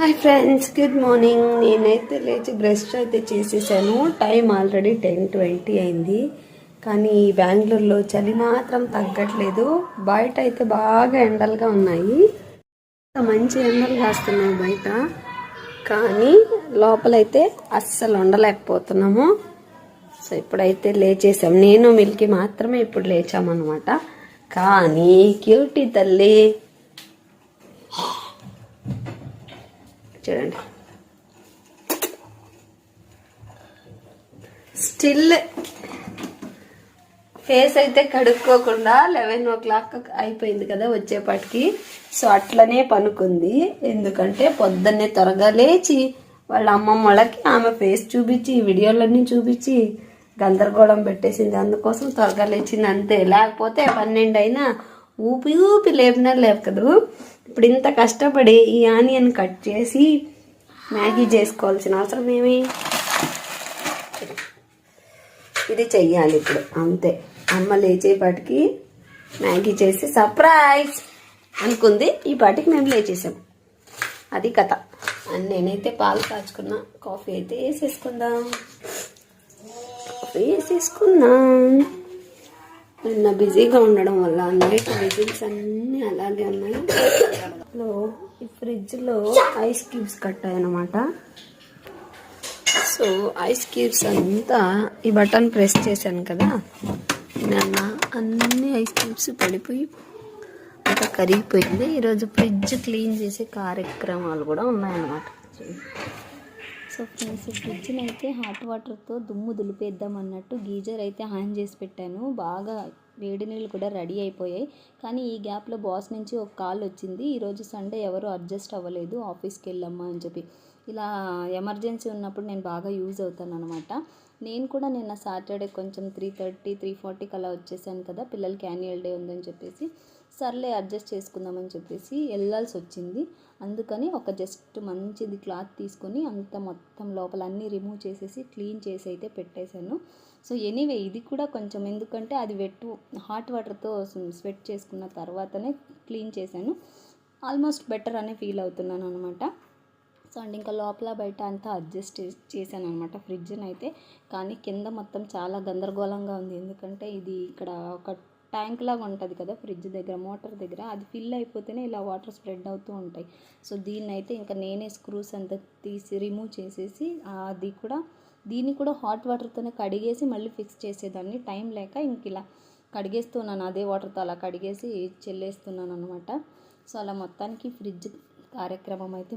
Hi friends good morning. నేనైతే లేచి brush అయితే చేసేసాను. టైం ఆల్రెడీ టెన్ ట్వంటీ అయింది. కానీ బెంగళూరులో చలి మాత్రం తగ్గట్లేదు. బయట అయితే బాగా ఎండలుగా ఉన్నాయి. మంచి ఎండలు కాస్తున్నాయి బయట. కానీ లోపలైతే అస్సలు ఉండలేకపోతున్నాము. సో ఇప్పుడైతే లేచేసాం. నేను మిల్కి మాత్రమే ఇప్పుడు లేచామన్నమాట. కానీ క్యూటీ తల్లి చూడండి. స్టిల్ ఫేస్ అయితే కడుక్కోకుండా లెవెన్ ఓ క్లాక్ అయిపోయింది కదా వచ్చేపాటికి. సో అట్లనే పనుకుంది. ఎందుకంటే పొద్దున్నే త్వరగా లేచి వాళ్ళ అమ్మమ్మ వాళ్ళకి ఆమె ఫేస్ చూపించి వీడియోలన్నీ చూపించి గందరగోళం పెట్టేసింది. అందుకోసం త్వరగా లేచింది అంతే. లేకపోతే పన్నెండు అయినా ఊపి ఊపి లేపినా లేపకదు. ఇప్పుడు ఇంత కష్టపడి ఈ ఆనియన్ కట్ చేసి మ్యాగీ చేసుకోవాల్సిన అవసరం ఏమి? ఇది చెయ్యాలి ఇప్పుడు. అంతే. అమ్మ లేచేపాటికి మ్యాగీ చేసి సర్ప్రైజ్ అనుకుంది. ఈ పాటికి మేము లేచేసాం. అది కథ. అండ్ నేనైతే పాలు కాచుకున్నా. కాఫీ అయితే వేసేసుకుందాం. కాఫీ వేసేసుకుందాం. నిన్న బిజీగా ఉండడం వల్ల నైట్ విజిల్స్ అన్నీ అలాగే ఉన్నాయి. ఈ ఫ్రిడ్జ్లో ఐస్ క్యూబ్స్ కట్టాయన్నమాట సో ఐస్ క్యూబ్స్ అంతా ఈ బటన్ ప్రెస్ చేశాను కదా. నిన్న అన్ని ఐస్ క్యూబ్స్ పడిపోయి అంతా కరిగిపోయింది. ఈరోజు ఫ్రిడ్జ్ క్లీన్ చేసే కార్యక్రమాలు కూడా ఉన్నాయన్నమాట. సో ఫ్రెండ్స్ ఫ్రిడ్జ్ని అయితే హాట్ వాటర్తో దుమ్ము దులిపేద్దాం అన్నట్టు గీజర్ అయితే ఆన్ చేసి పెట్టాను. బాగా వేడి నీళ్ళు కూడా రెడీ అయిపోయాయి. కానీ ఈ గ్యాప్లో బాస్ నుంచి ఒక కాల్ వచ్చింది. ఈరోజు సండే ఎవరు అడ్జస్ట్ అవ్వలేదు. ఆఫీస్కి వెళ్ళమ్మా అని చెప్పి. ఇలా ఎమర్జెన్సీ ఉన్నప్పుడు నేను బాగా యూజ్ అవుతాను అనమాట నేను కూడా నిన్న సాటర్డే కొంచెం త్రీ థర్టీ త్రీ ఫార్టీకి అలా వచ్చేసాను కదా. పిల్లలకి యాన్యువల్ డే ఉందని చెప్పేసి. సర్లే అడ్జస్ట్ చేసుకుందామని చెప్పేసి వెళ్ళాల్సి వచ్చింది. అందుకని ఒక జస్ట్ మంచిది క్లాత్ తీసుకొని అంత మొత్తం లోపల అన్నీ రిమూవ్ చేసేసి క్లీన్ చేసి అయితే పెట్టేశాను. సో ఎనీవే ఇది కూడా కొంచెం ఎందుకంటే అది వెట్టు హాట్ వాటర్తో స్వెట్ చేసుకున్న తర్వాతనే క్లీన్ చేశాను. ఆల్మోస్ట్ బెటర్ అనే ఫీల్ అవుతున్నాను అనమాట సో అండ్ ఇంకా లోపల బయట అంతా అడ్జస్ట్ చేశాను అనమాట ఫ్రిడ్జ్ని అయితే కానీ కింద మొత్తం చాలా గందరగోళంగా ఉంది. ఎందుకంటే ఇది ఇక్కడ ఒక ట్యాంక్ లాగా ఉంటుంది కదా ఫ్రిడ్జ్ దగ్గర మోటార్ దగ్గర. అది ఫిల్ అయిపోతేనే ఇలా వాటర్ స్ప్రెడ్ అవుతూ ఉంటాయి. సో దీన్ని అయితే ఇంకా నేనే స్క్రూస్ అంతా తీసి రిమూవ్ చేసేసి అది కూడా దీన్ని కూడా హాట్ వాటర్తోనే కడిగేసి మళ్ళీ ఫిక్స్ చేసేదాన్ని. టైం లేక ఇంక ఇలా కడిగేస్తున్నాను. అదే వాటర్తో అలా కడిగేసి చెల్లేస్తున్నాను అనమాట సో అలా మొత్తానికి ఫ్రిడ్జ్ కార్యక్రమం అయితే